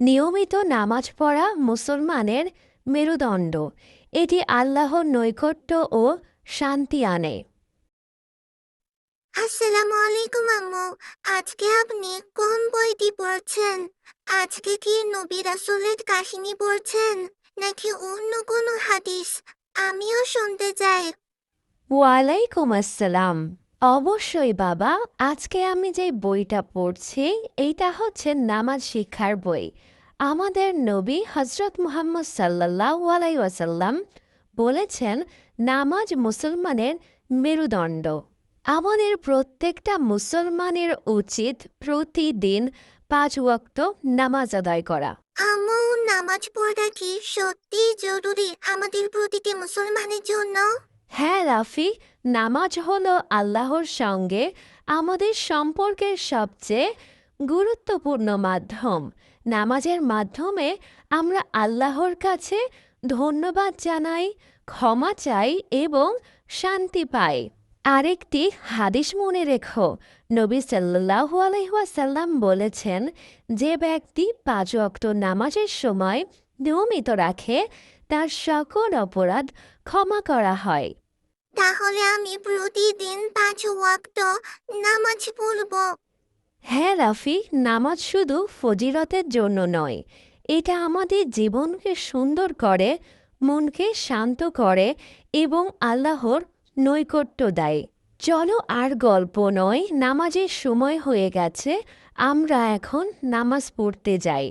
নিয়মিত নামাজ পড়া মুসলমানের মেরুদণ্ড। এটি আল্লাহর নৈকট্য ও শান্তি আনে। আসসালামু আলাইকুম আম্মু আজকে আপনি কোন বইটি পড়ছেন? আজকে কি নবী রাসূলের কাহিনী পড়ছেন নাকি অন্য কোনো হাদিস? আমিও শুনতে চাই। ওয়ালাইকুম আসসালাম। অবশ্যই বাবা আজকে আমি যে বইটা পড়ছি এইটা হচ্ছে নামাজ শিক্ষার বই। আমাদের নবী হজরত মুহাম্মদ সাল্লাহ আলাই ওয়াসাল্লাম বলেছেন নামাজ মুসলমানের মেরুদণ্ড। আমাদের প্রত্যেকটা মুসলমানের উচিত প্রতিদিন পাঁচ ওয়াক্ত নামাজ আদায় করা। আম্মু নামাজ পড়া কি সত্যি জরুরি আমাদের প্রতিটি মুসলমানের জন্য? হ্যাঁ রাফি নামাজ হলো আল্লাহর সঙ্গে আমাদের সম্পর্কের সবচেয়ে গুরুত্বপূর্ণ মাধ্যম। নামাজের মাধ্যমে আমরা আল্লাহর কাছে ধন্যবাদ জানাই, ক্ষমা চাই এবং শান্তি পাই। আরেকটি হাদিস মনে রেখো। নবী সাল্লাহু আলহাসাল্লাম বলেছেন, যে ব্যক্তি পাঁচ অক্ট নামাজের সময় নিয়মিত রাখে, তার সকল অপরাধ ক্ষমা করা হয়। তাহলে আমি প্রতিদিন পাঁচ ওয়াক্ত নামাজ পড়ব। হ্যাঁ রাফি, নামাজ শুধু ফজিরতের জন্য নয়। এটা আমাদের জীবনকে সুন্দর করে, মনকে শান্ত করে এবং আল্লাহর নৈকট্য দেয়। চলো আর গল্প নয়, নামাজের সময় হয়ে গেছে, আমরা এখন নামাজ পড়তে যাই।